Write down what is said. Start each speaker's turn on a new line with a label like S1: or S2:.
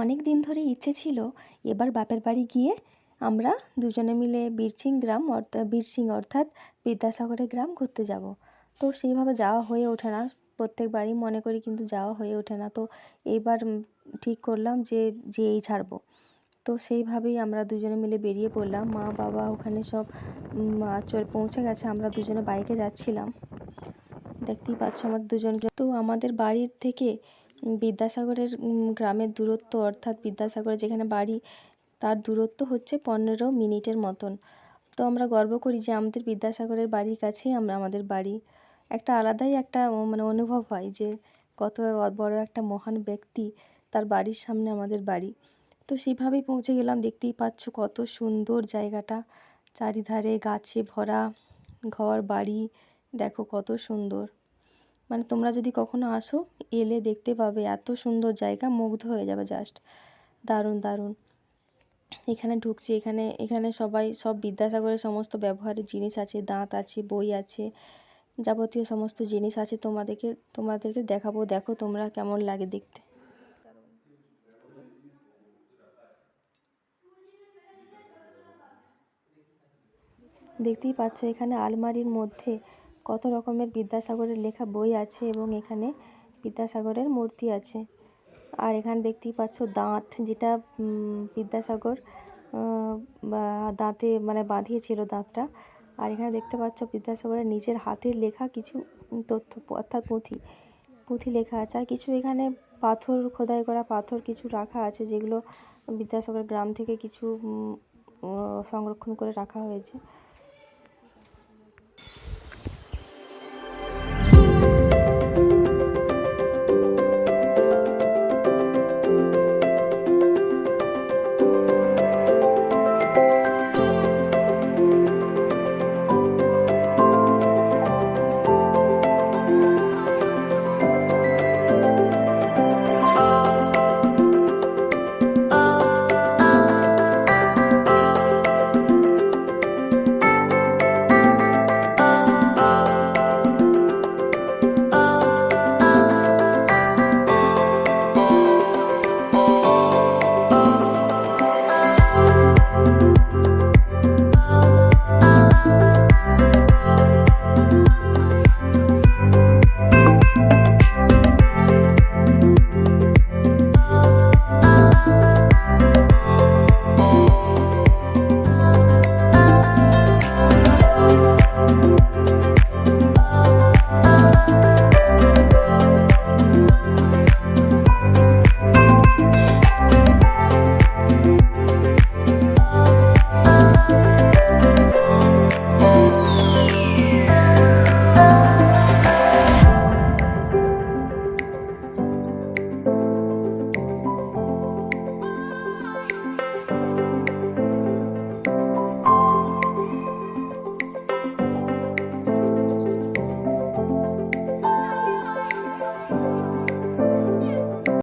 S1: অনেক দিন ধরে ইচ্ছে ছিল এবার বাপের বাড়ি গিয়ে আমরা দুজনে মিলে বীরসিং গ্রাম অর্থাৎ বীরসিং অর্থাৎ বিদ্যাসাগরের গ্রাম ঘুরতে যাব। তো সেইভাবে যাওয়া হয়ে ওঠে না। প্রত্যেকবারই মনে করি কিন্তু যাওয়া হয়ে ওঠে না। তো এইবার ঠিক করলাম যে যেয়েই ছাড়বো। তো সেইভাবেই আমরা দুজনে মিলে বেরিয়ে পড়লাম। মা, বাবা ওখানে সব চল পৌঁছে গেছে। আমরা দুজনে বাইকে যাচ্ছিলাম। দেখতেই পাচ্ছ আমাদের দুজন তো আমাদের বাড়ির থেকে বিদ্যাসাগরের গ্রামের দূরত্ব অর্থাৎ বিদ্যাসাগরের যেখানে বাড়ি, তার দূরত্ব হচ্ছে পনেরো মিনিটের মতন। তো আমরা গর্ব করি যে আমাদের বিদ্যাসাগরের বাড়ির কাছেই আমরা, আমাদের বাড়ি। একটা আলাদাই একটা মানে অনুভব হয় যে কত বড় একটা মহান ব্যক্তি তার বাড়ির সামনে আমাদের বাড়ি। তো সেইভাবেই পৌঁছে গেলাম, দেখতেই পাচ্ছ কত সুন্দর জায়গাটা। চারিধারে গাছে ভরা, ঘর বাড়ি, দেখো কত সুন্দর। মানে তোমরা যদি কখনো আসো, এলে দেখতে পাবে এত সুন্দর জায়গা, মুগ্ধ হয়ে যাবে জাস্ট দারুণ দারুণ। এখানে ঢুকছি, এখানে এখানে সবাই, সব বিদ্যাসাগরের সমস্ত ব্যবহারের জিনিস আছে, দাঁত আছে, বই আছে, যাবতীয় সমস্ত জিনিস আছে, তোমাদেরকে তোমাদেরকে দেখাবো। দেখো তোমরা কেমন লাগে দেখতে। দেখতেই পাচ্ছ এখানে আলমারির মধ্যে কত রকমের বিদ্যাসাগরের লেখা বই আছে এবং এখানে বিদ্যাসাগরের মূর্তি আছে। আর এখানে দেখতেই পাচ্ছ দাঁত, যেটা বিদ্যাসাগর দাঁতে মানে বাঁধিয়েছিল দাঁতটা। আর এখানে দেখতে পাচ্ছ বিদ্যাসাগরের নিজের হাতের লেখা কিছু তথ্য, অর্থাৎ পুঁথি পুঁথি লেখা আছে। আর কিছু এখানে পাথর, খোদাই করা পাথর কিছু রাখা আছে, যেগুলো বিদ্যাসাগর গ্রাম থেকে কিছু সংরক্ষণ করে রাখা হয়েছে।